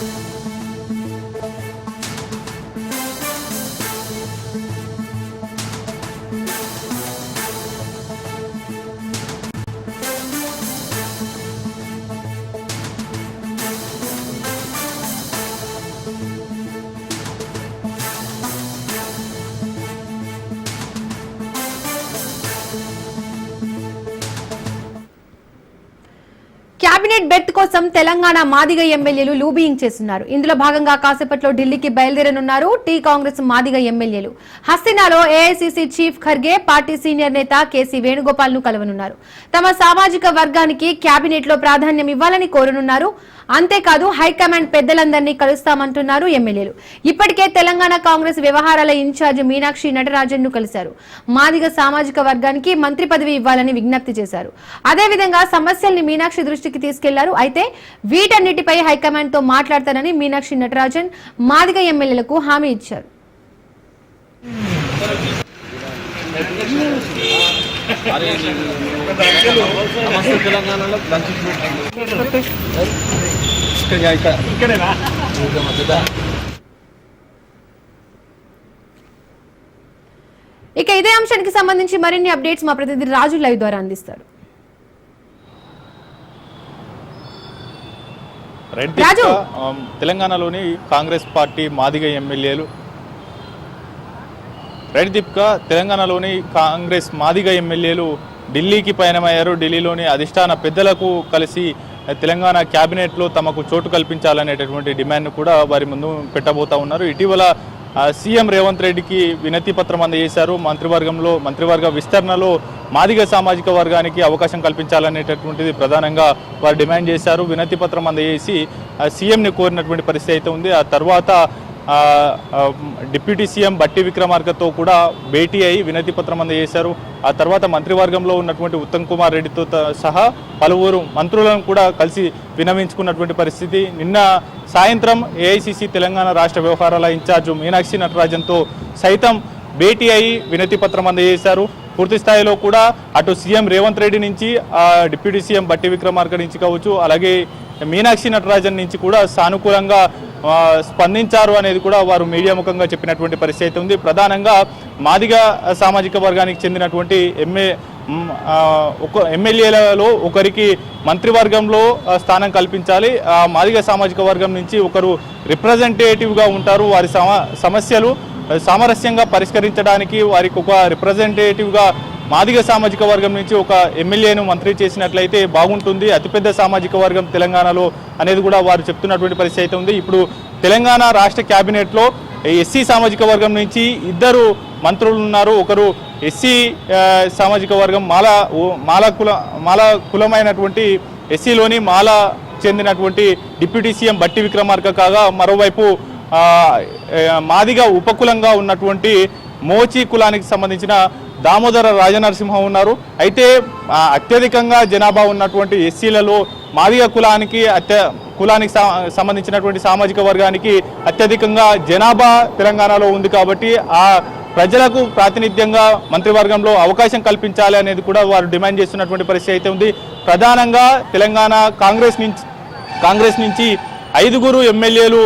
Cabinet కోసం తెలంగాణ మాదిగ ఎమ్మెల్యేలు లూబియింగ్ చేస్తున్నారు. ఇందులో భాగంగా కాసేపట్లో ఢిల్లీకి బయలుదేరనున్నారు టీ కాంగ్రెస్ మాదిగ ఎమ్మెల్యేలు. హస్తినాలో AICC chief Kharge party senior నేత కేసీ వేణుగోపాల్ను కలవనున్నారు. తమ సామాజిక వర్గానికి కేబినెట్లో ప్రాధాన్యం ఇవ్వాలని కోరనున్నారు. అంతేకాదు హైకమాండ్ పెద్దలందరినీ కలుస్తామంటున్నారు ఎమ్మెల్యేలు. ఇప్పటికే తెలంగాణ కాంగ్రెస్ వ్యవహారాల ఇన్ఛార్జ్ మీనాక్షి నటరాజన్ను కలిశారు. మాదిగ సామాజిక వర్గానికి మంత్రి పదవి ఇవ్వాలని విజ్ఞప్తి చేశారు. అదేవిధంగా సమస్యల్ని మీనాక్షి దృష్టికి తీసుకెళ్ళారు. అయితే వీటన్నిటిపై హైకమాండ్తో మాట్లాడతానని మీనాక్షి నటరాజన్ మాదిగ ఎమ్మెల్యేలకు హామీ ఇచ్చారు. నమస్తే తెలంగాణలో లంచ్ ఇక ఇదే అంశానికి సంబంధించి మరిన్ని అప్డేట్స్ మా ప్రతినిధి రాజు లైవ్ ద్వారా అందిస్తారు రాజు. తెలంగాణలోని కాంగ్రెస్ పార్టీ మాదిగ ఎమ్మెల్యేలు రెడ్ దిప్క తెలంగాణలోని కాంగ్రెస్ మాదిగ ఎమ్మెల్యేలు ఢిల్లీకి పయనమయ్యారు. ఢిల్లీలోని అధిష్టాన పెద్దలకు కలిసి తెలంగాణ క్యాబినెట్లో తమకు చోటు కల్పించాలనేటటువంటి డిమాండ్ను కూడా వారి ముందు పెట్టబోతా ఉన్నారు. ఇటీవల సీఎం రేవంత్ రెడ్డికి వినతి పత్రం అందజేశారు. మంత్రివర్గంలో మంత్రివర్గ విస్తరణలో మాదిగ సామాజిక వర్గానికి అవకాశం కల్పించాలనేటటువంటిది ప్రధానంగా వారు డిమాండ్ చేశారు. వినతి పత్రం అందజేసి సీఎంని కోరినటువంటి పరిస్థితి అయితే ఉంది. ఆ తర్వాత డిప్యూటీ సీఎం బట్టి విక్రమార్కతో కూడా భేటీ అయి వినతి పత్రం అందజేశారు. ఆ తర్వాత మంత్రివర్గంలో ఉన్నటువంటి ఉత్తమ్ కుమార్ రెడ్డితో సహా పలువురు మంత్రులను కూడా కలిసి వినవించుకున్నటువంటి పరిస్థితి. నిన్న సాయంత్రం ఏఐసిసి తెలంగాణ రాష్ట్ర వ్యవహారాల ఇన్ఛార్జు మీనాక్షి నటరాజన్తో సైతం భేటీ అయి వినతి పత్రం అందజేశారు. పూర్తి స్థాయిలో కూడా అటు సీఎం రేవంత్ రెడ్డి నుంచి డిప్యూటీ సీఎం బట్టి విక్రమార్క నుంచి కావచ్చు అలాగే మీనాక్షి నటరాజన్ నుంచి కూడా సానుకూలంగా స్పందించారు అనేది కూడా వారు మీడియా ముఖంగా చెప్పినటువంటి పరిస్థితి అయితే ఉంది. ప్రధానంగా మాదిగ సామాజిక వర్గానికి చెందినటువంటి ఎంఏ ఒక ఎమ్మెల్యేలలో ఒకరికి మంత్రివర్గంలో స్థానం కల్పించాలి. మాదిగ సామాజిక వర్గం నుంచి ఒకరు రిప్రజెంటేటివ్గా ఉంటారు. వారి సమ సమస్యలు సామరస్యంగా పరిష్కరించడానికి వారికి ఒక రిప్రజెంటేటివ్గా మాదిగ సామాజిక వర్గం నుంచి ఒక ఎమ్మెల్యేను మంత్రి చేసినట్లయితే బాగుంటుంది. అతిపెద్ద సామాజిక వర్గం తెలంగాణలో అనేది కూడా వారు చెప్తున్నటువంటి పరిస్థితి అయితే ఉంది. ఇప్పుడు తెలంగాణ రాష్ట్ర క్యాబినెట్లో ఎస్సీ సామాజిక వర్గం నుంచి ఇద్దరు మంత్రులు ఉన్నారు. ఒకరు ఎస్సీ సామాజిక వర్గం మాల మాల కుల మాల కులమైనటువంటి ఎస్సీలోని మాల చెందినటువంటి డిప్యూటీ సీఎం బట్టి విక్రమార్క కాగా మరోవైపు మాదిగా ఉపకులంగా ఉన్నటువంటి మోచి కులానికి సంబంధించిన దామోదర రాజనరసింహ ఉన్నారు. అయితే అత్యధికంగా జనాభా ఉన్నటువంటి ఎస్సీలలో మాదిగ కులానికి అత్య కులానికి సంబంధించినటువంటి సామాజిక వర్గానికి అత్యధికంగా జనాభా తెలంగాణలో ఉంది కాబట్టి ఆ ప్రజలకు ప్రాతినిధ్యంగా మంత్రివర్గంలో అవకాశం కల్పించాలి అనేది కూడా వారు డిమాండ్ చేస్తున్నటువంటి పరిస్థితి అయితే ఉంది. ప్రధానంగా తెలంగాణ కాంగ్రెస్ నుంచి కాంగ్రెస్ నుంచి ఐదుగురు ఎమ్మెల్యేలు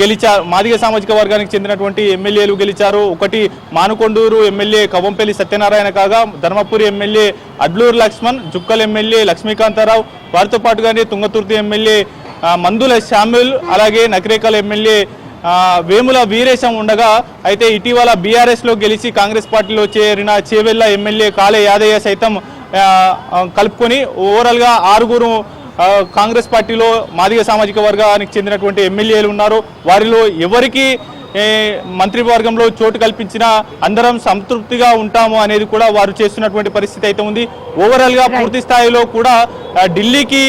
గెలిచారు మాదిగ సామాజిక వర్గానికి చెందినటువంటి ఎమ్మెల్యేలు గెలిచారు. ఒకటి మానుకొండూరు ఎమ్మెల్యే కవంపల్లి సత్యనారాయణ కాగా ధర్మపురి ఎమ్మెల్యే అడ్లూరు లక్ష్మణ్ జుక్కల్ ఎమ్మెల్యే లక్ష్మీకాంతారావు వారితో పాటుగానే తుంగతుర్తి ఎమ్మెల్యే మందుల శామ్యుల్ అలాగే నకరేకల్ ఎమ్మెల్యే వేముల వీరేశం ఉండగా అయితే ఇటీవల బీఆర్ఎస్లో గెలిచి కాంగ్రెస్ పార్టీలో చేరిన చేవెళ్ళ ఎమ్మెల్యే కాళే యాదయ్య సైతం కలుపుకొని ఓవరాల్గా ఆరుగురు కాంగ్రెస్ పార్టీలో మాదిగ సామాజిక వర్గానికి చెందినటువంటి ఎమ్మెల్యేలు ఉన్నారు. వారిలో ఎవరికి మంత్రివర్గంలో చోటు కల్పించినా అందరం సంతృప్తిగా ఉంటాము అనేది కూడా వారు చేస్తున్నటువంటి పరిస్థితి అయితే ఉంది. ఓవరాల్గా పూర్తి స్థాయిలో కూడా ఢిల్లీకి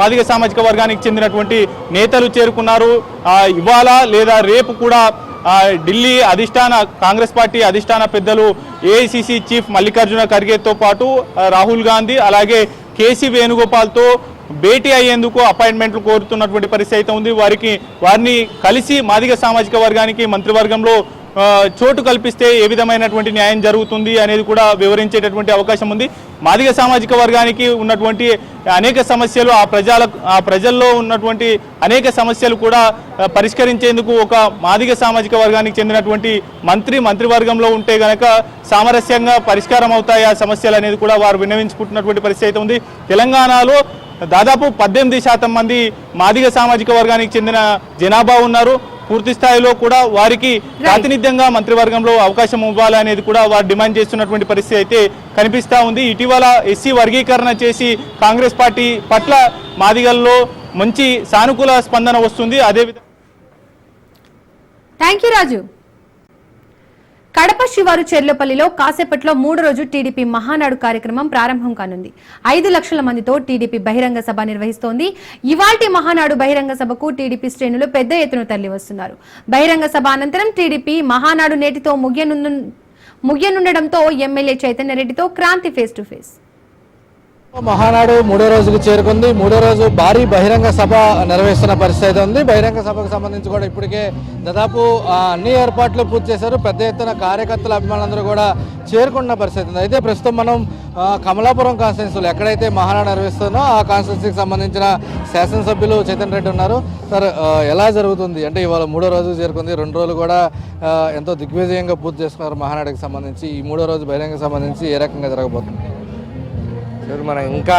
మాదిగ సామాజిక వర్గానికి చెందినటువంటి నేతలు చేరుకున్నారు. ఇవాళ లేదా రేపు కూడా ఢిల్లీ అధిష్టాన కాంగ్రెస్ పార్టీ అధిష్టాన పెద్దలు ఏఐసిసి చీఫ్ మల్లికార్జున ఖర్గేతో పాటు రాహుల్ గాంధీ అలాగే కేసీ వేణుగోపాల్తో భేటీ అయ్యేందుకు అపాయింట్మెంట్లు కోరుతున్నటువంటి పరిస్థితి అయితే ఉంది. వారికి వారిని కలిసి మాదిగ సామాజిక వర్గానికి మంత్రివర్గంలో చోటు కల్పిస్తే ఏ విధమైనటువంటి న్యాయం జరుగుతుంది అనేది కూడా వివరించేటటువంటి అవకాశం ఉంది. మాదిగ సామాజిక వర్గానికి ఉన్నటువంటి అనేక సమస్యలు ఆ ప్రజల ఆ ప్రజల్లో ఉన్నటువంటి అనేక సమస్యలు కూడా పరిష్కరించేందుకు ఒక మాదిగ సామాజిక వర్గానికి చెందినటువంటి మంత్రి మంత్రివర్గంలో ఉంటే గనక సామరస్యంగా పరిష్కారం అవుతాయి ఆ సమస్యలు అనేది కూడా వారు విన్నవించుకుంటున్నటువంటి పరిస్థితి అయితే ఉంది. తెలంగాణలో దాదాపు పద్దెనిమిది శాతం మంది మాదిగ సామాజిక వర్గానికి చెందిన జనాభా ఉన్నారు. పూర్తి స్థాయిలో కూడా వారికి ప్రాతినిధ్యంగా మంత్రివర్గంలో అవకాశం ఇవ్వాలి అనేది కూడా వారు డిమాండ్ చేస్తున్నటువంటి పరిస్థితి అయితే కనిపిస్తా ఉంది. ఇటీవల ఎస్సీ వర్గీకరణ చేసి కాంగ్రెస్ పార్టీ పట్ల మాదిగల్లో మంచి సానుకూల స్పందన వస్తుంది. అదేవిధంగా థ్యాంక్ యూ రాజు కడప శివారు చెర్లపల్లిలో కాసేపట్లో మూడు రోజు టీడీపీ మహానాడు కార్యక్రమం ప్రారంభం కానుంది. ఐదు లక్షల మందితో టీడీపీ బహిరంగ సభ నిర్వహిస్తోంది. ఇవాల్టి మహానాడు బహిరంగ సభకు టీడీపీ శ్రేణులు పెద్ద ఎత్తున తరలి వస్తున్నారు బహిరంగ సభ అనంతరం టీడీపీ మహానాడు నేటితో ముగియనుందు ముగియనుండడంతో MLA చైతన్యరెడ్డితో Kranthi face to face Mahanadu మూడో రోజుకు చేరుకుంది. మూడో రోజు భారీ బహిరంగ సభ నిర్వహిస్తున్న పరిస్థితి అయితే ఉంది. బహిరంగ సభకు సంబంధించి కూడా ఇప్పటికే దాదాపు అన్ని ఏర్పాట్లు పూర్తి చేశారు. పెద్ద ఎత్తున కార్యకర్తల అభిమానులందరూ కూడా చేరుకున్న పరిస్థితి ఉంది. అయితే ప్రస్తుతం మనం కమలాపురం కాన్స్టిట్యున్సీలో ఎక్కడైతే మహానాడు నిర్వహిస్తుందో ఆ కాన్స్టిట్యున్సీకి సంబంధించిన శాసనసభ్యులు చైతన్ రెడ్డి ఉన్నారు. సార్ ఎలా జరుగుతుంది? అంటే ఇవాళ మూడో రోజు చేరుకుంది. రెండు రోజులు కూడా ఎంతో దిగ్విజయంగా పూర్తి చేసుకున్నారు మహానాడుకి సంబంధించి. ఈ మూడో రోజు బహిరంగ సంబంధించి ఏ రకంగా జరగబోతుంది? సార్ మనం ఇంకా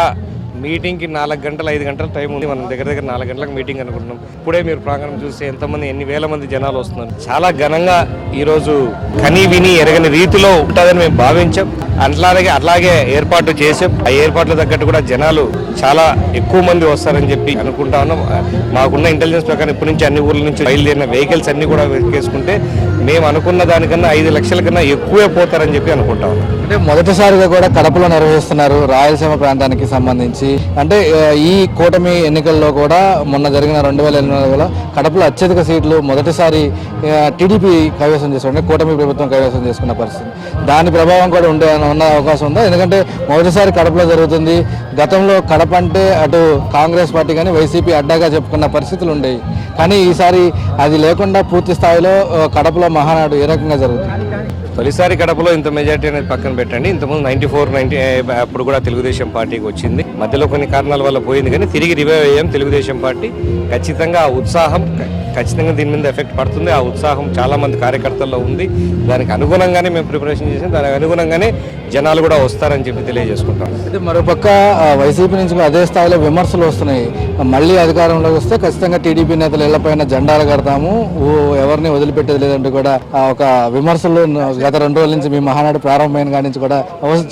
మీటింగ్కి నాలుగు గంటలు ఐదు గంటల టైం ఉంది. మనం దగ్గర దగ్గర నాలుగు గంటలకు మీటింగ్ అనుకుంటున్నాం. ఇప్పుడే మీరు ప్రాంగణం చూస్తే ఎంతమంది ఎన్ని వేల మంది జనాలు వస్తున్నారు. చాలా ఘనంగా ఈరోజు కని విని ఎరగని రీతిలో ఉంటుందని మేము భావించాం. అట్లాగే అట్లాగే ఏర్పాటు చేసాం. ఆ ఏర్పాట్ల తగ్గట్టు కూడా జనాలు చాలా ఎక్కువ మంది వస్తారని చెప్పి అనుకుంటా ఉన్నాం. మాకున్న ఇంటెలిజెన్స్ ప్రకారం ఇప్పటి నుంచి అన్ని ఊర్ల నుంచి బయలుదేరిన వెహికల్స్ అన్ని కూడా వెతికేసుకుంటే మేము అనుకున్న దానికన్నా ఐదు లక్షల కన్నా ఎక్కువే పోతారని చెప్పి అనుకుంటా ఉన్నాం. అంటే మొదటిసారిగా కూడా కడపలో నిర్వహిస్తున్నారు రాయలసీమ ప్రాంతానికి సంబంధించి. అంటే ఈ కూటమి ఎన్నికల్లో కూడా మొన్న జరిగిన రెండు వేల ఎనిమిదిలో కడపలో అత్యధిక సీట్లు మొదటిసారి టీడీపీ కైవసం చేసుకుంటే కూటమి ప్రభుత్వం కైవసం చేసుకున్న పరిస్థితి. దాని ప్రభావం కూడా ఉండే ఉన్న అవకాశం ఉందా? ఎందుకంటే మొదటిసారి కడపలో జరుగుతుంది. గతంలో కడప అంటే అటు కాంగ్రెస్ పార్టీ కానీ వైసీపీ అడ్డాగా చెప్పుకున్న పరిస్థితులు ఉండేవి. కానీ ఈసారి అది లేకుండా పూర్తి స్థాయిలో కడపలో మహానాడు ఏ రకంగా జరుగుతుంది? తొలిసారి కడపలో ఇంత మెజార్టీ అనేది పక్కన పెట్టండి. ఇంతకుముందు నైన్టీ ఫోర్ నైన్టీ అప్పుడు కూడా తెలుగుదేశం పార్టీకి వచ్చింది. మధ్యలో కొన్ని కారణాల వల్ల పోయింది కానీ తిరిగి రివైవ్ అయ్యాం తెలుగుదేశం పార్టీ. ఖచ్చితంగా ఆ ఉత్సాహం ఖచ్చితంగా దీని మీద ఎఫెక్ట్ పడుతుంది. ఆ ఉత్సాహం చాలా మంది కార్యకర్తల్లో ఉంది. దానికి అనుగుణంగానే మేము ప్రిపరేషన్ చేసాం. దానికి అనుగుణంగానే జనాలు కూడా వస్తారని చెప్పి తెలియజేసుకుంటాం. అయితే మరోపక్క వైసీపీ నుంచి అదే స్థాయిలో విమర్శలు వస్తున్నాయి. మళ్ళీ అధికారంలోకి వస్తే ఖచ్చితంగా టీడీపీ నేతలు ఇళ్ళపైన జెండాలు కడతాము. ఓ ఎవరిని వదిలిపెట్టేది లేదంటూ కూడా ఒక విమర్శలు గత రెండు రోజుల నుంచి మీ మహానాడు ప్రారంభమైన కాడి నుంచి కూడా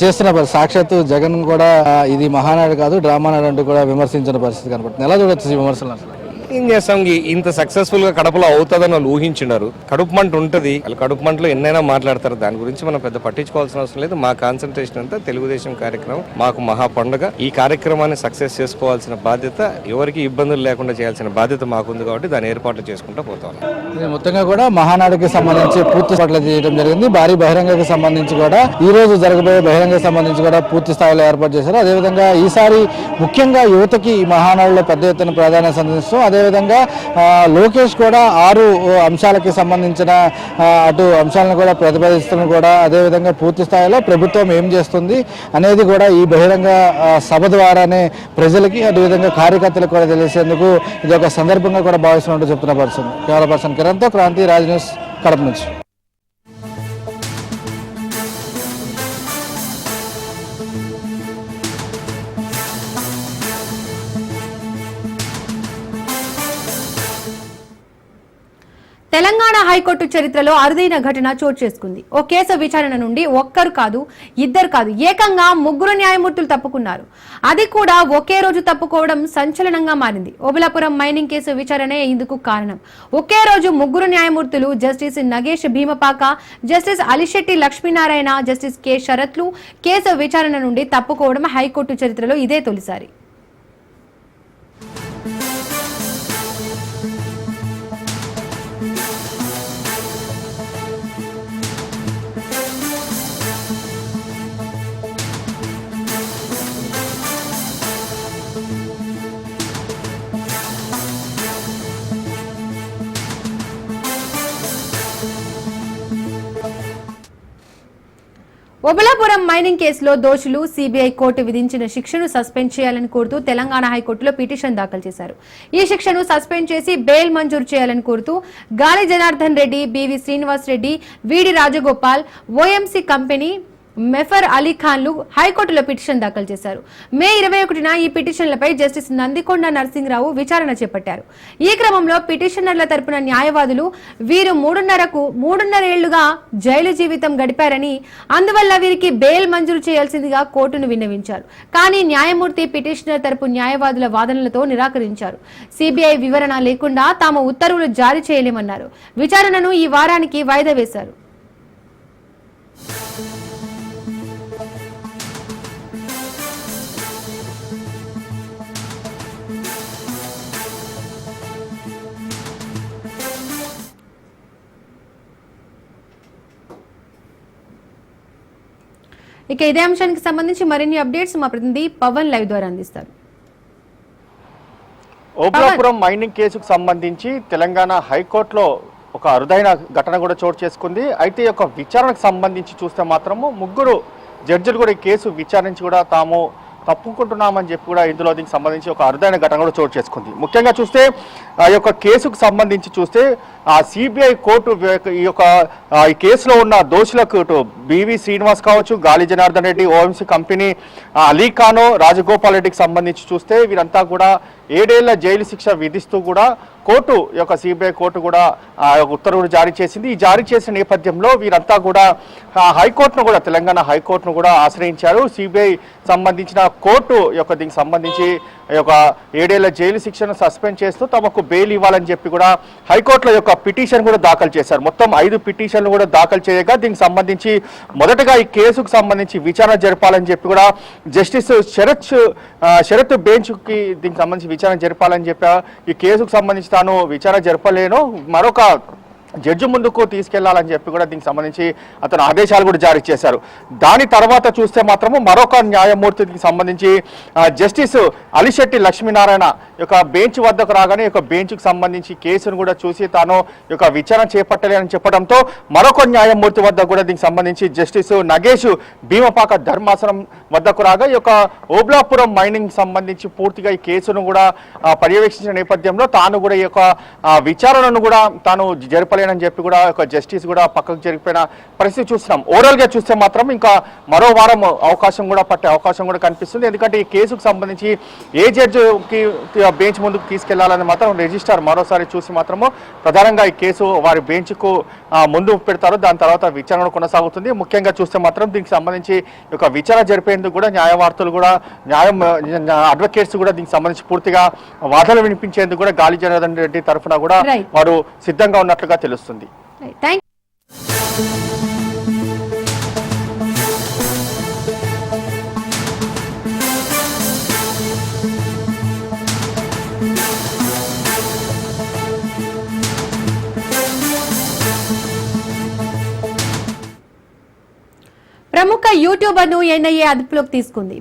చేస్తున్న సాక్షాత్తు జగన్ కూడా ఇది మహానాడు కాదు డ్రామా నాడు అంటూ కూడా విమర్శించిన పరిస్థితి కనపడుతుంది. ఎలా చూడొచ్చు ఈ విమర్శలు అసలు? ఏం చేస్తాం? ఇంత సక్సెస్ఫుల్గా కడపలో అవుతుందని వాళ్ళు ఊహించినారు. కడుపు మంట ఉంటుంది. వాళ్ళు కడుపు మంటలో ఎన్నైనా మాట్లాడతారు. దాని గురించి మనం పెద్ద పట్టించుకోవాల్సిన అవసరం లేదు. మా కాన్సన్ట్రేషన్ అంతా తెలుగుదేశం కార్యక్రమం. మాకు మహా పండుగ. ఈ కార్యక్రమాన్ని సక్సెస్ చేసుకోవాల్సిన బాధ్యత ఎవరికి ఇబ్బందులు లేకుండా చేయాల్సిన బాధ్యత మాకుంది కాబట్టి దాని ఏర్పాట్లు చేసుకుంటూ పోతాం ఇది మొత్తంగా కూడా మహానాడుకి సంబంధించి పూర్తి పట్ల చేయడం జరిగింది. భారీ బహిరంగకి సంబంధించి కూడా ఈ రోజు జరగబోయే బహిరంగ సంబంధించి కూడా పూర్తి స్థాయిలో ఏర్పాటు చేశారు. అదేవిధంగా ఈసారి ముఖ్యంగా యువతకి ఈ మహానాడులో పెద్ద ఎత్తున ప్రాధాన్యత అదే అదేవిధంగా లోకేష్ కూడా ఆరు అంశాలకి సంబంధించిన అటు అంశాలను కూడా ప్రతిపాదిస్తున్న కూడా అదేవిధంగా పూర్తి స్థాయిలో ప్రభుత్వం ఏం చేస్తుంది అనేది కూడా ఈ బహిరంగ సభ ద్వారానే ప్రజలకి అదేవిధంగా కార్యకర్తలకు కూడా తెలిసేందుకు ఇది ఒక సందర్భంగా కూడా భావిస్తున్నట్టు చెప్తున్న పర్సన్ కేవల పర్సన్ కిరణ్తో క్రాంతి రాజ్ న్యూస్ కడప నుంచి. తెలంగాణ హైకోర్టు చరిత్రలో అరుదైన ఘటన చోటు చేసుకుంది. ఓ కేసు విచారణ నుండి ఒక్కరు కాదు ఇద్దరు కాదు ఏకంగా ముగ్గురు న్యాయమూర్తులు తప్పుకున్నారు. అది కూడా ఒకే రోజు తప్పుకోవడం సంచలనంగా మారింది. ఓబులాపురం మైనింగ్ కేసు విచారణే ఇందుకు కారణం. ఒకే రోజు ముగ్గురు న్యాయమూర్తులు justice Nagesh Bheemapaka justice Alishetti Lakshminarayana justice K. శరత్లు case విచారణ నుండి తప్పుకోవడం హైకోర్టు చరిత్రలో ఇదే తొలిసారి. ఒబలాపురం మైనింగ్ కేసులో దోషులు సిబిఐ కోర్టు విధించిన శిక్షను సస్పెండ్ చేయాలని కోరుతూ తెలంగాణ హైకోర్టులో పిటిషన్ దాఖలు చేశారు. ఈ శిక్షను సస్పెండ్ చేసి బెయిల్ మంజూరు చేయాలని కోరుతూ Gali Janardhan Reddy BV Srinivas Reddy VD Rajagopal OMC company మెఫర్ Ali ఖాన్లు హైకోర్టులో పిటిషన్ దాఖలు చేశారు. మే ఇరవై ఒకటిన ఈ పిటిషన్లపై జస్టిస్ నందికొండ నరసింహరావు విచారణ చేపట్టారు. ఈ క్రమంలో పిటిషనర్ల తరపున న్యాయవాదులు వీరు మూడున్నరకు మూడున్నరేళ్ళుగా జైలు జీవితం గడిపారని అందువల్ల వీరికి బెయిల్ మంజూరు చేయాల్సిందిగా కోర్టును విన్నవించారు. కానీ న్యాయమూర్తి పిటిషనర్ తరపు న్యాయవాదుల వాదనలతో నిరాకరించారు. సిబిఐ వివరణ లేకుండా తాము ఉత్తర్వులు జారీ చేయలేమన్నారు. విచారణను ఈ వారానికి వాయిదా వేశారు. ఇక ఇదే అంశానికి సంబంధించి మరిన్ని అప్డేట్స్ మా ప్రతినిధి పవన్ లైవ్ ద్వారా అందిస్తారు. ఓబ్లాపురం మైనింగ్ కేసుకు సంబంధించి తెలంగాణ హైకోర్టులో ఒక అరుదైన ఘటన కూడా చోటు చేసుకుంది. అయితే ఈ యొక్క విచారణకు సంబంధించి చూస్తే మాత్రము ముగ్గురు జడ్జిలు కూడా ఈ కేసు విచారించి కూడా తాము తప్పుకుంటున్నామని చెప్పి కూడా ఇందులో దీనికి సంబంధించి ఒక అరుదైన ఘటన కూడా చోటు చేసుకుంది. ముఖ్యంగా చూస్తే ఆ యొక్క కేసుకు సంబంధించి చూస్తే ఆ సిబిఐ కోర్టు ఈ యొక్క ఈ కేసులో ఉన్న దోషులకు బివి శ్రీనివాస్ కావచ్చు గాలి జనార్దన్ రెడ్డి ఓఎంసీ కంపెనీ ఆ, రాజగోపాల్ రెడ్డికి సంబంధించి చూస్తే వీరంతా కూడా ఏడేళ్ళ జైలు శిక్ష విధిస్తూ కూడా కోర్టు యొక్క సిబిఐ కోర్టు కూడా ఆ ఉత్తర్వులు జారీ చేసింది. ఈ జారీ చేసిన నేపథ్యంలో వీరంతా కూడా హైకోర్టును కూడా తెలంగాణ హైకోర్టును కూడా ఆశ్రయించారు. సిబిఐ సంబంధించిన కోర్టు యొక్క దీనికి సంబంధించి యొక్క ఏడేళ్ళ జైలు శిక్షను సస్పెండ్ చేస్తూ తమకు బెయిల్ ఇవ్వాలని చెప్పి కూడా హైకోర్టులో యొక్క పిటిషన్ కూడా దాఖలు చేశారు. మొత్తం ఐదు పిటిషన్లు కూడా దాఖలు చేయగా దీనికి సంబంధించి మొదటగా ఈ కేసుకు సంబంధించి విచారణ జరపాలని చెప్పి కూడా జస్టిస్ శరత్ శరత్ బెంచ్కి దీనికి సంబంధించి విచారణ జరపాలని చెప్పి ఈ కేసుకు సంబంధించి తాను విచారణ జరపలేను. మరొక జడ్జి ముందుకు తీసుకెళ్ళాలని చెప్పి కూడా దీనికి సంబంధించి అతను ఆదేశాలు కూడా జారీ చేశారు. దాని తర్వాత చూస్తే మాత్రము మరొక న్యాయమూర్తికి సంబంధించి జస్టిస్ అలిశెట్టి లక్ష్మీనారాయణ యొక్క బెంచ్ వద్దకు రాగానే యొక్క బెంచ్కి సంబంధించి కేసును కూడా చూసి తాను యొక్క విచారణ చేపట్టలేని చెప్పడంతో మరొక న్యాయమూర్తి వద్ద కూడా దీనికి సంబంధించి జస్టిస్ నగేష్ భీమపాక ధర్మాసనం వద్దకు రాగా ఈ యొక్క ఓబ్లాపురం మైనింగ్ సంబంధించి పూర్తిగా ఈ కేసును కూడా పర్యవేక్షించిన నేపథ్యంలో తాను కూడా ఈ యొక్క విచారణను కూడా తాను జరపలే అని చెప్పి కూడా ఒక జస్టిస్ కూడా పక్కకు జరిగిపోయిన పరిస్థితి చూస్తున్నాం. ఓవరాల్గా చూస్తే మాత్రం ఇంకా మరో వారం అవకాశం కూడా పట్టే అవకాశం కూడా కనిపిస్తుంది. ఎందుకంటే ఈ కేసుకు సంబంధించి ఏ జడ్జికి బెంచ్ ముందుకు తీసుకెళ్ళాలని మాత్రం రిజిస్టార్ మరోసారి చూసి మాత్రము ప్రధానంగా ఈ కేసు వారి బెంచ్కు ముందు పెడతారు దాని తర్వాత విచారణ కొనసాగుతుంది. ముఖ్యంగా చూస్తే మాత్రం దీనికి సంబంధించి యొక్క విచారణ జరిపేందుకు కూడా న్యాయవార్తలు కూడా న్యాయం అడ్వకేట్స్ కూడా దీనికి సంబంధించి పూర్తిగా వాదనలు వినిపించేందుకు కూడా గాలి జనార్దన్ రెడ్డి తరఫున కూడా. వారు సిద్ధంగా ఉన్నట్లుగా తెలుస్తుంది. ప్రముఖ యూట్యూబర్ను ఎన్ఐఏ అదుపులోకి తీసుకుంది.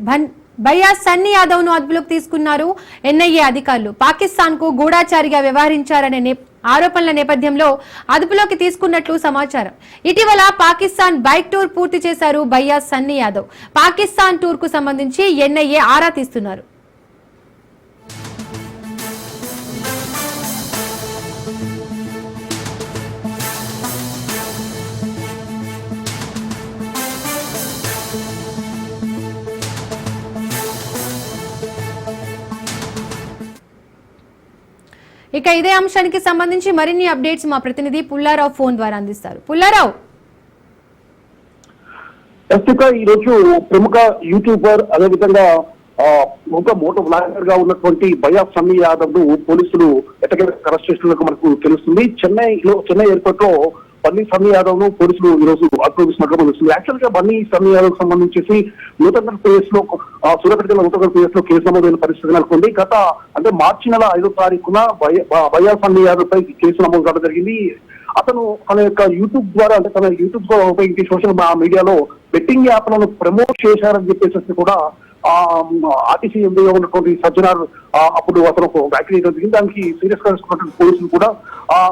భయ్యా సన్నీ యాదవ్ను అదుపులోకి తీసుకున్నారు ఎన్ఐఏ అధికారులు. పాకిస్తాన్కు గూఢాచారిగా వ్యవహరించారనే ఆరోపణల నేపథ్యంలో అదుపులోకి తీసుకున్నట్లు సమాచారం. ఇటీవల పాకిస్తాన్ బైక్ టూర్ పూర్తి చేశారు భయ్యా సన్నీ యాదవ్. పాకిస్తాన్ టూర్కు సంబంధించి ఎన్ఐఏ ఆరా తీస్తున్నారు. ఇక ఇదే అంశానికి సంబంధించి మరిన్ని అప్డేట్స్ మా ప్రతినిధి పుల్లారావు ఫోన్ ద్వారా అందిస్తారు. పుల్లారావు! ప్రస్తుత ఈ రోజు ప్రముఖ యూట్యూబర్ అదేవిధంగా ఒక ప్రముఖ మోటో బ్లాగర్గా ఉన్నటువంటి బయా సమీ యాదవ్ను పోలీసులు ఎట్టకేలకు అరెస్ట్ చేసినట్టు మనకు తెలుస్తుంది. చెన్నైలో చెన్నై ఎయిర్పోర్ట్లో బన్నీ సమీ యాదవ్ను పోలీసులు ఈ రోజు అప్రోగిస్తున్నట్లు తెలుస్తుంది యాక్చువల్గా బన్నీ సమీ యాదవ్ సంబంధించి నూతన ప్రదేశ్లో ఆ, జిల్లా నూతన ప్రదేశ్లో కేసు నమోదైన పరిస్థితి నెలకొంది. గత అంటే మార్చి నెల ఐదో తారీఖున బయ- సన్నీ యాదవ్ పై కేసు నమోదు కావడం జరిగింది. అతను తన యొక్క యూట్యూబ్ ద్వారా అంటే తన యూట్యూబ్ ద్వారా ఉపయోగించి సోషల్ మీడియాలో బెట్టింగ్ యాప్లను ప్రమోట్ చేశారని చెప్పేసి కూడా ఆర్టీసీ ఎంపీగా ఉన్నటువంటి సజ్జనార్ అప్పుడు అతను ఒక వ్యాఖ్యలు చేయడం జరిగింది. దానికి సీరియస్గా తీసుకున్నటువంటి పోలీసులు కూడా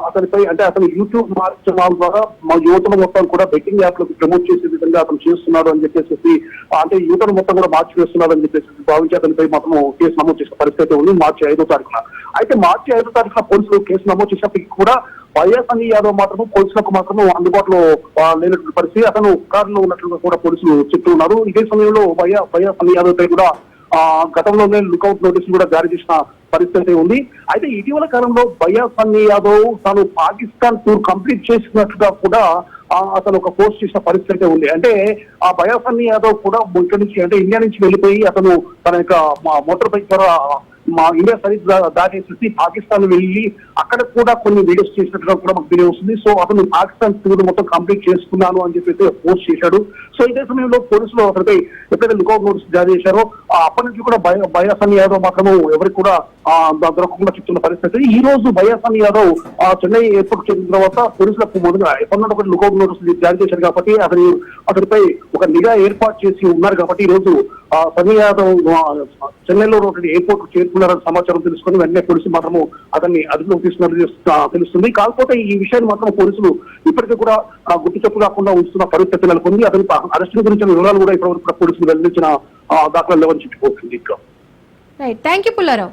అతనిపై అంటే అతను యూట్యూబ్ మార్చడం ద్వారా మా యువతను మొత్తం కూడా బెట్టింగ్ యాప్లకు ప్రమోట్ చేసే విధంగా అతను చేస్తున్నాడు అని చెప్పేసి అంటే యువతను మొత్తం కూడా మార్చి వేస్తున్నాడు అని చెప్పేసి భావించి అతనిపై మాత్రం కేసు నమోదు చేసిన పరిస్థితి ఉంది మార్చి ఐదో తారీఖున. అయితే మార్చి ఐదో తారీఖున పోలీసులు కేసు నమోదు చేసినప్పటికీ కూడా వైఎస్ అని యాదవ్ మాత్రం పోలీసులకు మాత్రం అందుబాటులో లేనటువంటి పరిస్థితి. అతను కారులో ఉన్నట్లుగా కూడా పోలీసులు చెప్తూ ఉన్నారు. ఇదే సమయంలో వైఎస్ అని యాదవ్ పై కూడా గతంలోనే లుకౌట్ నోటీస్ కూడా జారీ చేసిన పరిస్థితి ఉంది. అయితే ఇటీవల కాలంలో వైఎస్ సన్నీ యాదవ్ తాను పాకిస్తాన్ టూర్ కంప్లీట్ చేసినట్లుగా కూడా అతను ఒక పోస్ట్ చేసిన పరిస్థితి ఉంది. అంటే ఆ బయా సన్నీ యాదవ్ కూడా ఇక్కడి నుంచి అంటే ఇండియా నుంచి వెళ్ళిపోయి అతను తన యొక్క మోటార్ బైక్ ద్వారా మా ఇండియా సరిహద్దు దాటి దాటేసేసి పాకిస్తాన్ వెళ్ళి అక్కడ కూడా కొన్ని వీడియోస్ చేసినట్టుగా కూడా మాకు తెలియ వస్తుంది. సో అతను పాకిస్తాన్ టూర్ మొత్తం కంప్లీట్ చేసుకున్నాను అని చెప్పి పోస్ట్ చేశాడు. సో ఇదే సమయంలో పోలీసులు అతనిపై ఎప్పుడైతే లుకౌట్ నోటీస్ జారీ చేశారో అప్పటి నుంచి కూడా బయ బయాసన్ యాదవ్ మాత్రము ఎవరికి కూడా దొరకకుండా చెప్తున్న పరిస్థితి ఈ రోజు బయాసన్ యాదవ్ చెన్నై ఎయిర్పోర్ట్ చేసిన తర్వాత పోలీసులకు మొదలుగా ఎప్పటి ఒకటి లుకౌట్ నోటీస్ జారీ చేశారు కాబట్టి అతని అతనిపై ఒక నిఘా ఏర్పాటు చేసి ఉన్నారు కాబట్టి ఈ రోజు సన్నీ యాదవ్ చెన్నైలో ఉన్నటువంటి ఎయిర్పోర్ట్ చేరుకున్నారని సమాచారం తెలుసుకుని వెంటనే పోలీసులు మాత్రము అతన్ని అదుపులోకి తీసుకున్నట్టు తెలుస్తుంది. కాకపోతే ఈ విషయాన్ని మాత్రం పోలీసులు ఇప్పటికీ కూడా ఆ, గుట్టు చెప్పు కాకుండా ఉంచుతున్న పరిస్థితి నెలకొంది అతని అరెస్టు గురించిన వివరాలు కూడా ఇప్పటివరకు పోలీసులు వెల్లడించిన ఆ, దాఖలాలు లేవని చెప్పిపోతుంది థ్యాంక్ యూ పుల్లారావు.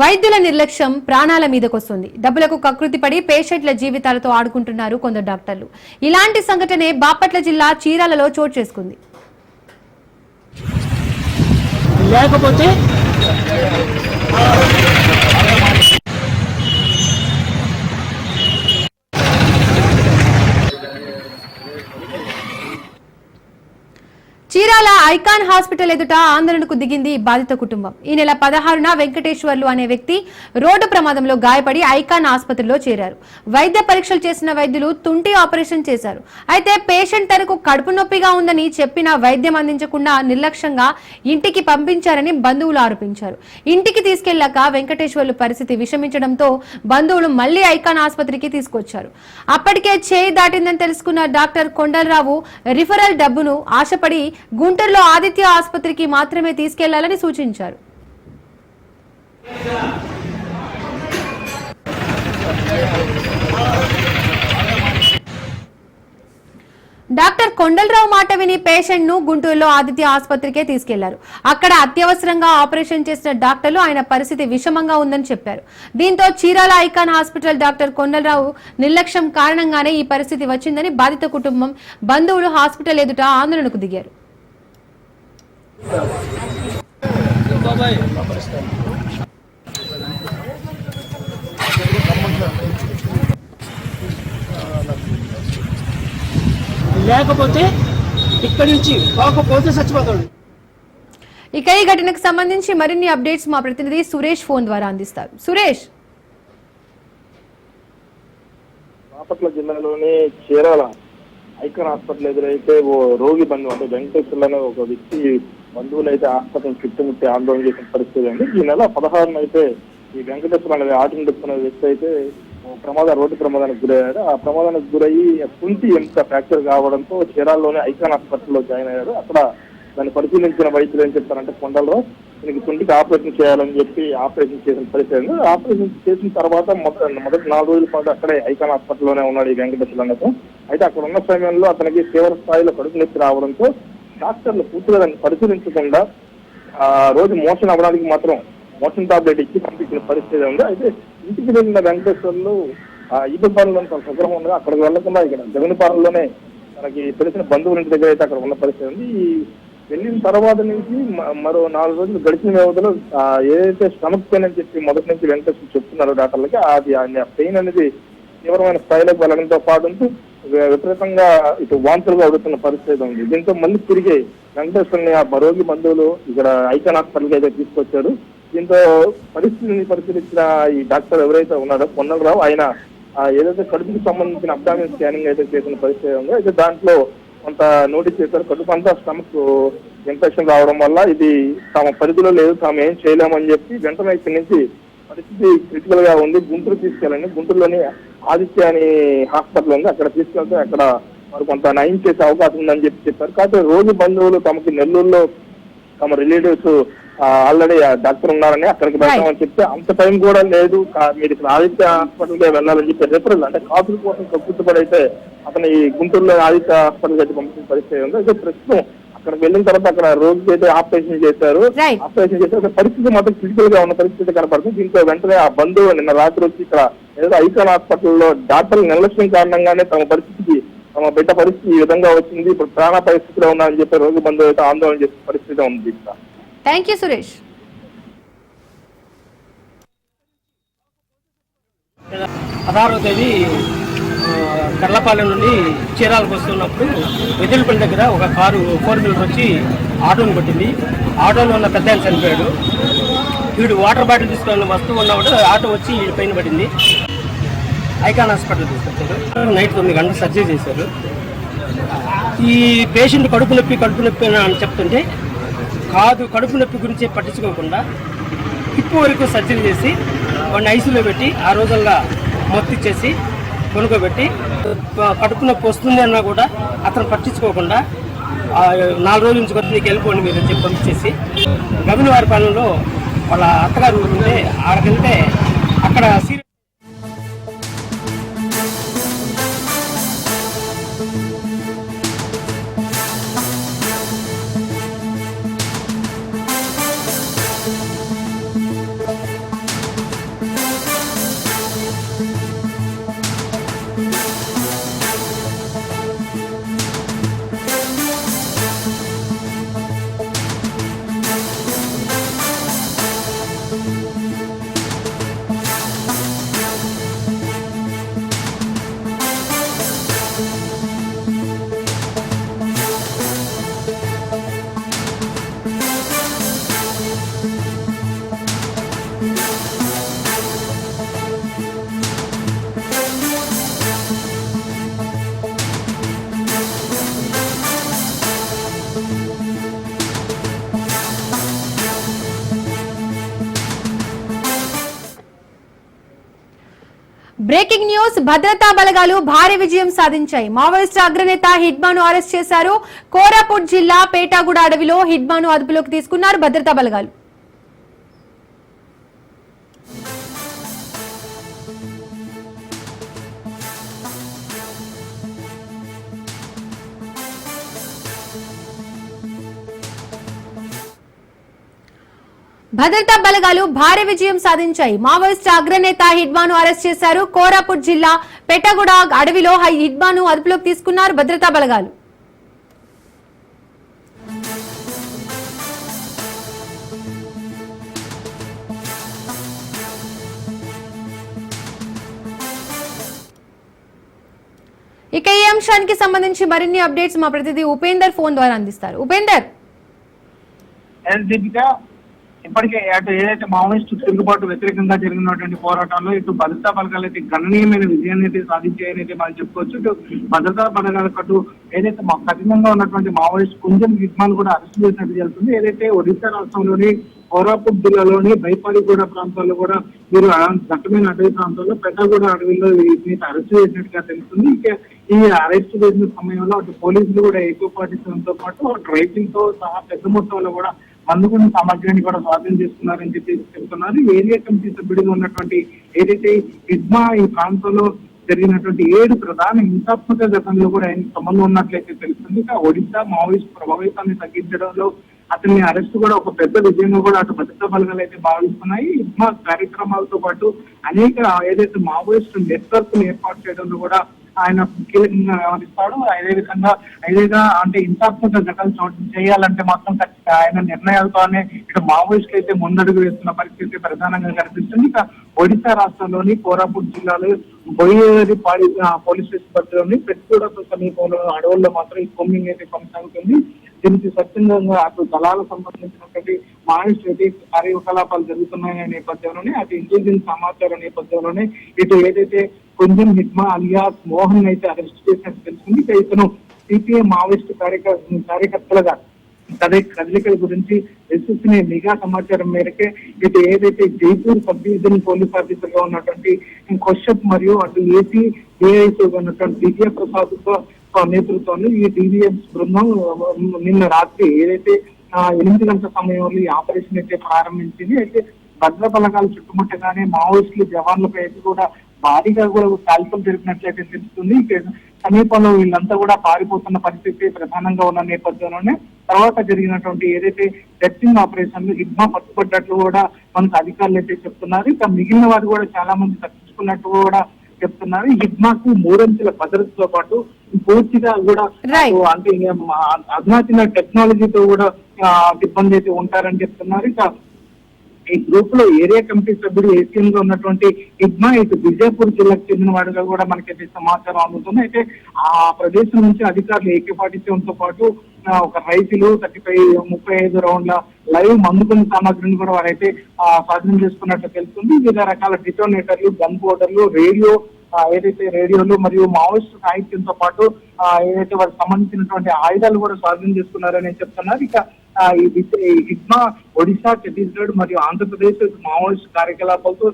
వైద్యుల నిర్లక్ష్యం ప్రాణాల మీదకొస్తుంది. డబ్బులకు కకృతిపడి పేషెంట్ల జీవితాలతో ఆడుకుంటున్నారు కొందరు డాక్టర్లు. ఇలాంటి సంఘటనే బాపట్ల జిల్లా చీరాలలో చోటు చేసుకుంది. లేకపోతే చీరాల ఐకాన్ హాస్పిటల్ ఎదుట ఆందోళనకు దిగింది బాధిత కుటుంబం. ఈ నెల పదహారున వెంకటేశ్వర్లు అనే వ్యక్తి రోడ్డు ప్రమాదంలో గాయపడి ఐకాన్ ఆసుపత్రిలో చేరారు. వైద్య పరీక్షలు చేసిన వైద్యులు తుంటి ఆపరేషన్ చేశారు. అయితే పేషెంట్ తనకు కడుపు నొప్పిగా ఉందని చెప్పిన వైద్యం అందించకుండా నిర్లక్ష్యంగా ఇంటికి పంపించారని బంధువులు ఆరోపించారు. ఇంటికి తీసుకెళ్ళాక వెంకటేశ్వర్లు పరిస్థితి విషమించడంతో బంధువులు మళ్ళీ ఐకాన్ ఆసుపత్రికి తీసుకొచ్చారు. అప్పటికే చేయి దాటిందని తెలుసుకున్న డాక్టర్ కొండలరావు రిఫరల్ డబ్బును ఆశపడి గుంటూరులో ఆదిత్య ఆసుపత్రికి మాత్రమే తీసుకెళ్ళాలని సూచించారు. డాక్టర్ కొండలరావు మాట విని పేషెంట్ను గుంటూరులో ఆదిత్య ఆసుపత్రికే తీసుకెళ్ళారు. అక్కడ అత్యవసరంగా ఆపరేషన్ చేసిన డాక్టర్లు ఆయన పరిస్థితి విషమంగా ఉందని చెప్పారు. దీంతో Chirala icon hospital doctor Kondalarao నిర్లక్ష్యం కారణంగానే ఈ పరిస్థితి వచ్చిందని బాధిత కుటుంబం బంధువులు హాస్పిటల్ ఎదుట ఆందోళనకు దిగారు. లేకపోతే ఇక్కడి నుంచి పోకపోతే చచ్చిపోతాడు. ఇక ఈ ఘటనకు సంబంధించి మరిన్ని అప్డేట్స్ మా ప్రతినిధి సురేష్ ఫోన్ ద్వారా అందిస్తారు. సురేష్! బాపట్ల జిల్లాలోని చీరాల ఐకాన్ హాస్పిటల్ ఎదురైతే ఓ రోగి బంధువు అంటే వెంకటేశ్వర్లు అనే ఒక వ్యక్తి బంధువులు అయితే ఆస్పత్రి చుట్టుముట్టి ఆందోళన చేసిన పరిస్థితి అండి ఈ నెల పదహారున అయితే ఈ వెంకటేశ్వర అనే ఆటను నడుపుకున్న వ్యక్తి అయితే ఓ ప్రమాద రోడ్డు ప్రమాదానికి గురయ్యాడు. ఆ ప్రమాదానికి గురయ్యి కుంటి ఎంత ఫ్రాక్చర్ కావడంతో చీరాల్లోనే ఐకాన్ హాస్పిటల్లో జాయిన్ అయ్యాడు. అక్కడ దాన్ని పరిశీలించిన వైద్యులు ఏం చెప్తారంటే కొండలో దీనికి తుంటికి ఆపరేషన్ చేయాలని చెప్పి ఆపరేషన్ చేసిన పరిస్థితి ఆపరేషన్ చేసిన తర్వాత మొదటి మొదటి నాలుగు రోజుల పాటు అక్కడే ఐకాన్ హాస్పిటల్లోనే ఉన్నాడు ఈ వెంకటేశ్వర అయితే అక్కడ ఉన్న సమయంలో అతనికి తీవ్ర స్థాయిలో కడుపు నొప్పి రావడంతో డాక్టర్లు పూర్తిగా దాన్ని పరిశీలించకుండా ఆ రోజు మోషన్ అవ్వడానికి మాత్రం మోషన్ టాబ్లెట్ ఇచ్చి పంపించిన పరిస్థితి ఉంది. అయితే ఇంటికి వెళ్ళిన వెంకటేశ్వర్లు ఆ ఈదుపాలెంలో తన స్వగ్రహం ఉండగా అక్కడికి వెళ్ళకుండా ఇక్కడ జగన్పాలెంలోనే తనకి తెలిసిన బంధువుల ఇంటి దగ్గర అయితే అక్కడ ఉన్న పరిస్థితి ఉంది. ఈ వెళ్ళిన తర్వాత నుంచి మరో నాలుగు రోజులు గడిచిన వ్యవధిలో ఏదైతే స్టమక్ పెయిన్ అని చెప్పి మొదటి నుంచి వెంకటేశ్వర చెప్తున్నారు డాక్టర్లకి అది ఆయన పెయిన్ అనేది తీవ్రమైన స్థాయిలోకి వెళ్ళడంతో పాటు విపరీతంగా ఇటు వాంతులుగా అడుగుతున్న పరిస్థితి ఉంది. దీంతో మళ్ళీ తిరిగి వెంకటేశ్వరుని ఆ బరోగి బంధువులు ఇక్కడ ఐకాన్ హాస్పిటల్కి అయితే తీసుకొచ్చారు. దీంతో పరిస్థితిని పరిశీలించిన ఈ డాక్టర్ ఎవరైతే ఉన్నారో పొన్నలరావు ఆయన ఏదైతే కడుపుకి సంబంధించిన అబ్డామిన్ స్కానింగ్ అయితే చేసిన పరిస్థితి ఉందో అయితే దాంట్లో కొంత నోటీస్ చేశారు. కడుపు అంతా స్టమక్ ఇన్ఫెక్షన్ రావడం వల్ల ఇది తమ పరిధిలో లేదు తాము ఏం చేయలేమని చెప్పి వెంటనే ఇక్కడి నుంచి పరిస్థితి క్రిటికల్గా ఉంది. గుంటూరు తీసుకెళ్ళండి. గుంటూరులోని ఆదిత్య అని హాస్పిటల్ ఉంది. అక్కడ తీసుకెళ్తే అక్కడ వారు కొంత నయం చేసే అవకాశం ఉందని చెప్పి చెప్పారు. కాకపోతే రోజు బంధువులు తమకి నెల్లూరులో తమ రిలేటివ్స్ ఆల్రెడీ డాక్టర్ ఉన్నారని అక్కడికి వెళ్తామని చెప్తే అంత టైం కూడా లేదు. మీరు ఇక్కడ ఆదిత్య హాస్పిటల్కే వెళ్ళాలని చెప్పి రెఫరల్ అంటే కాపుల కోసం కక్కుతుపడి అయితే అతను ఈ గుంటూరులో ఆదిత్య హాస్పిటల్కి అయితే పంపించిన పరిస్థితి ఉంది అయితే ప్రస్తుతం అక్కడికి వెళ్ళిన తర్వాత అక్కడ రోగికి అయితే ఆపరేషన్ చేశారు. ఆపరేషన్ చేస్తే పరిస్థితి మాత్రం క్రిటికల్గా ఉన్న పరిస్థితి కనపడుతుంది. దీంతో వెంటనే ఆ బంధువు నిన్న రాత్రి వచ్చి ఇక్కడ ఏదో ఐకాన్ హాస్పిటల్లో డాక్టర్ల నిర్లక్ష్యం కారణంగానే తమ పరిస్థితికి తమ బిడ్డ పరిస్థితి ఈ విధంగా వచ్చింది. ఇప్పుడు ప్రాణ పరిస్థితిలో ఉన్నారని చెప్పి రోగి బంధువు అయితే ఆందోళన చేసే పరిస్థితి ఉంది థ్యాంక్ యూ సురేష్ పదహారవ తేదీ కర్లపాలెం నుండి చీరాలకు వస్తున్నప్పుడు వెదిలిపల్లి దగ్గర ఒక కారు ఫోర్ వీలర్ వచ్చి ఆటోని కొట్టింది. ఆటోలో ఉన్న పెద్ద ఆయన చనిపోయాడు. వీడు వాటర్ బాటిల్ తీసుకొని వస్తూ ఉన్నప్పుడు ఆటో వచ్చి వీడి పైన పడింది. ఐకాన్ హాస్పిటల్ తీసుకొచ్చారు. నైట్ తొమ్మిది గంటలు సర్జరీ చేశారు. ఈ పేషెంట్ కడుపు నొప్పి కడుపు నొప్పి అని చెప్తుంటే కాదు కడుపు నొప్పి గురించి పట్టించుకోకుండా హిప్ వరకు సర్జరీ చేసి వాడిని ఐసీలో పెట్టి ఆ రోజుల్లో మొత్తిచ్చేసి కొనుక్కోబెట్టి కడుపు నొప్పి వస్తుంది అన్నా కూడా అతను పట్టించుకోకుండా నాలుగు రోజుల నుంచి కొద్ది నీకు వెళ్ళిపోండి మీరు చెప్పి పంపించేసి గవినవారి పాలనలో వాళ్ళ అత్తగారు ఉంటే ఆడకెళ్తే అక్కడ సీరియస్ బ్రేకింగ్ న్యూస్ భద్రతా బలగాలు భారీ విజయం సాధించాయి. మావోయిస్టు అగ్రనేత హిడ్మాను అరెస్ట్ చేశారు. కోరాపుట్ జిల్లా పేటాగూడ అడవిలో హిడ్మాను అదుపులోకి తీసుకున్నారు భద్రతా బలగాలు. భద్రతా బలగాలు భారీ విజయం సాధించాయి. మావోయిస్టు అగ్రనేత హిడ్మాను అరెస్ట్ చేశారు. కోరాపుట్ జిల్లా పెట్టగూడ అడవిలో హై- హిడ్మాను అదుపులోకి తీసుకున్నారు భద్రతా బలగాలు. ఇక ఈ అంశానికి సంబంధించి మరిన్ని అప్డేట్స్ మా ప్రతినిధి ఉపేందర్ ఫోన్ ద్వారా అందిస్తారు. ఉపేందర్. దీపిక? ఇప్పటికే అటు ఏదైతే మావోయిస్టు తిరుగుబాటు వ్యతిరేకంగా జరిగినటువంటి పోరాటాల్లో ఇటు భద్రతా బలగాలు అయితే గణనీయమైన విజయాన్ని అయితే సాధించాయని అయితే మనం చెప్పుకోవచ్చు. ఇటు భద్రతా బలగాల అటు ఏదైతే మా- కఠినంగా ఉన్నటువంటి మావోయిస్ట్ కుంజం గిడ్మాన్ కూడా అరెస్ట్ చేసినట్టు జరుగుతుంది ఏదైతే ఒడిశా రాష్ట్రంలోని కోరాపూర్ జిల్లాలోని బైపాలిగూడ ప్రాంతాల్లో కూడా మీరు దట్టమైన అటవీ ప్రాంతాల్లో పెద్దగూడ అడవిలో వీటిని అరెస్ట్ చేసినట్టుగా తెలుస్తుంది. ఇక ఈ అరెస్ట్ చేసిన సమయంలో అటు పోలీసులు కూడా ఎక్కువ పాటించడంతో పాటు అటు తో సహా పెద్ద మొత్తంలో కూడా మందుగుండు సామగ్రిని కూడా స్వాధీనం చేస్తున్నారని చెప్పి చెప్తున్నారు. ఏరియా కమిటీ సభ్యుడిగా ఉన్నటువంటి ఏదైతే ఇద్మా ఈ ప్రాంతంలో జరిగినటువంటి ఏడు ప్రధాన హింసాత్మక ఘటనలు కూడా ఆయన సంబంధం ఉన్నట్లయితే తెలుస్తుంది. ఒడిశా మావోయిస్ట్ ప్రభావితాన్ని తగ్గించడంలో అతని అరెస్ట్ కూడా ఒక పెద్ద విజయంగా కూడా అటు భద్రతా బలగాలు అయితే భావిస్తున్నాయి. ఇద్మా కార్యక్రమాలతో పాటు అనేక ఏదైతే మావోయిస్ట్ నెట్వర్క్ ఏర్పాటు చేయడంలో కూడా ఆయన కీలకంగా వ్యవహరిస్తాడు. అదేవిధంగా అదేగా అంటే హింసాత్మక ఘటనలు చోటు చేయాలంటే మాత్రం ఖచ్చితంగా ఆయన నిర్ణయాలతోనే ఇక్కడ మావోయిస్టులు అయితే ముందడుగు వేస్తున్న పరిస్థితి ప్రధానంగా కనిపిస్తుంది. ఇక ఒడిశా రాష్ట్రంలోని కోరాపూర్ జిల్లాలో బొయ్యేది పాడి పోలీస్ స్టేషన్ పరిధిలోని పెట్టుకోడ సమీపంలో అడవుల్లో మాత్రం ఈ కొమ్మింగ్ అయితే కొనసాగుతుంది. దీనికి స్వచ్ఛందంగా అటు దళాలకు సంబంధించినటువంటి మానిస్ట్ అయితే కార్యకలాపాలు జరుగుతున్నాయనే నేపథ్యంలోనే అటు ఇంటెలిజెన్స్ సమాచారం నేపథ్యంలోనే ఇటు ఏదైతే కొంచెం హిడ్మా అలియాస్ మోహన్ అయితే అరెస్ట్ చేసినట్టు తెలుస్తుంది ఇతను సిపిఐ మావోయిస్ట్ కార్యకర్త కార్యకర్తలుగా కదే కదలికల గురించి విశ్వసనీయ నిఘా సమాచారం మేరకే ఇటు ఏదైతే జైపూర్ సబ్ డివిజన్ పోలీస్ ఆఫీసర్గా ఉన్నటువంటి క్వశ్చన్ మరియు అటు ఏపీ ఏఐసీ ఉన్నటువంటి దివ్య ప్రసాద్ నేతృత్వంలో ఈ డివిఎస్ బృందం నిన్న రాత్రి ఏదైతే ఎనిమిది గంటల సమయంలో ఈ ఆపరేషన్ అయితే ప్రారంభించింది. అయితే భద్ర బలగాలు చుట్టుముట్టగానే మావోయిస్టులు జవాన్లపై అయితే కూడా భారీగా కూడా కాల్పులు జరిపినట్లయితే తెలుస్తుంది. సమీపంలో వీళ్ళంతా కూడా పారిపోతున్న పరిస్థితి ప్రధానంగా ఉన్న నేపథ్యంలోనే తర్వాత జరిగినటువంటి ఏదైతే సెర్చింగ్ ఆపరేషన్ హిడ్మా పట్టుబడ్డట్లు కూడా మనకు అధికారులు అయితే చెప్తున్నారు. ఇక మిగిలిన వారు కూడా చాలా మంది తప్పించుకున్నట్టు కూడా చెప్తున్నారు. హిడ్మాకు మూడంచెల భద్రతతో పాటు పూర్తిగా కూడా. అంటే అధునాతన టెక్నాలజీతో కూడా ఆ, సిబ్బంది అయితే ఉంటారని చెప్తున్నారు. ఇక ఈ గ్రూప్లో ఏరియా కమిటీ సభ్యుడు ఏసీఎం గా ఉన్నటువంటి ఇగ్మా ఇటు విజయపూర్ జిల్లాకు చెందిన వాడుగా కూడా మనకైతే సమాచారం అందుతుంది. అయితే ఆ ప్రదేశం నుంచి అధికారులు ఏకే ఫార్టీ తో పాటు ఒక రైతులు థర్టీ ఫైవ్ ముప్పై ఐదు రౌండ్ల లైవ్ మందుకొని సామాగ్రిని కూడా వారైతే స్వాధీనం చేసుకున్నట్టు తెలుస్తుంది. వివిధ రకాల డిటోనేటర్లు గన్ పౌడర్లు రేడియో ఏదైతే రేడియోలు మరియు మావోయిస్ట్ సాహిత్యంతో పాటు ఏదైతే వారికి సంబంధించినటువంటి ఆయుధాలు కూడా స్వాధీనం చేసుకున్నారని చెప్తున్నారు. ఇక ఆ, ఒడిశా ఛత్తీస్గఢ్ మరియు ఆంధ్రప్రదేశ్ మావోయిస్ట్ కార్యకలాపాలతో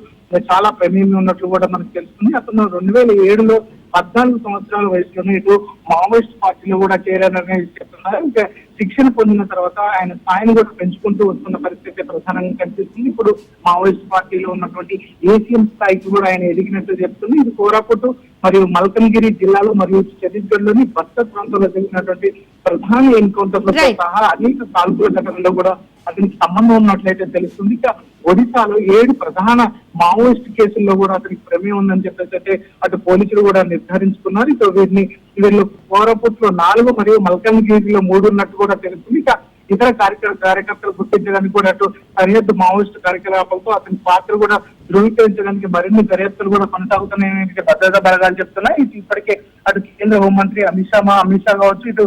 చాలా ప్రమేయం ఉన్నట్లు కూడా మనకు తెలుస్తుంది. అతను రెండు వేల ఏడులో పద్నాలుగు సంవత్సరాల వయసులోనే ఇటు మావోయిస్ట్ పార్టీలో కూడా చేరారని చెప్తున్నారు. ఇంకా శిక్షణ పొందిన తర్వాత ఆయన స్థాయిని కూడా పెంచుకుంటూ వస్తున్న పరిస్థితి ప్రధానంగా కనిపిస్తుంది. ఇప్పుడు మావోయిస్ట్ పార్టీలో ఉన్నటువంటి ఏసీఎం స్థాయికి కూడా ఆయన ఎదిగినట్టు చెప్తుంది. ఇది కోరాపుట్ మరియు మల్కన్గిరి జిల్లాలో మరియు ఛత్తీస్గఢ్లోని బస్తర్ ప్రాంతంలో జరిగినటువంటి ప్రధాన ఎన్కౌంటర్లతో. సహా అనేక కాల్పుల ఘటనలో కూడా అతనికి సంబంధం ఉన్నట్లయితే తెలుస్తుంది. ఇక ఒడిశాలో ఏడు ప్రధాన మావోయిస్ట్ కేసుల్లో కూడా అతనికి ప్రమేయం ఉందని చెప్పేసి అయితే అటు పోలీసులు కూడా నిర్ధారించుకున్నారు. ఇక వీరిని వీళ్ళు కోరపుట్లో నాలుగు మరియు మల్కన్గిరిలో మూడు ఉన్నట్టు కూడా తెలుస్తుంది. ఇక ఇతర కార్యక్రమ కార్యకర్తలు గుర్తించడానికి కూడా అటు సరిహద్దు మావోయిస్ట్ కార్యకలాపాలతో అతని పాత్ర కూడా ధృవీకరించడానికి మరిన్ని దర్యాప్తులు కూడా కొనసాగుతున్నాయని భద్రతా బలగాలు చెప్తున్నాయి. ఇది ఇప్పటికే అటు కేంద్ర హోంమంత్రి అమిత్ షా మా అమిత్ షా కావచ్చు ఇటు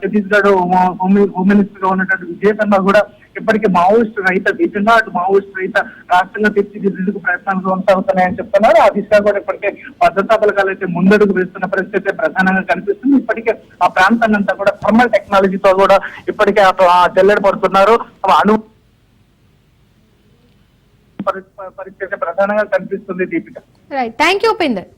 ఛత్తీస్గఢ్ హోమ్ హోమ్ మినిస్టర్గా ఉన్నటువంటి విజయ్ శర్మ కూడా ఇప్పటికే మావోయిస్ట్ రహిత దేశంగా అటు మావోయిస్ట్ రహిత రాష్ట్రంగా తీర్చిదిద్దేందుకు ప్రయత్నాలు కొనసాగుతున్నాయని చెప్తున్నారు. ఆ దిశగా కూడా ఇప్పటికే భద్రతా బలగాలు అయితే ముందడుగు వేస్తున్న పరిస్థితి ప్రధానంగా కనిపిస్తుంది. ఇప్పటికే ఆ ప్రాంతాన్ని అంతా కూడా థర్మల్ టెక్నాలజీతో కూడా ఇప్పటికే అటు జల్లెడ పడుతున్నారు. అణు పరిస్థితి ప్రధానంగా కనిపిస్తుంది Deepika. Right thank you Upender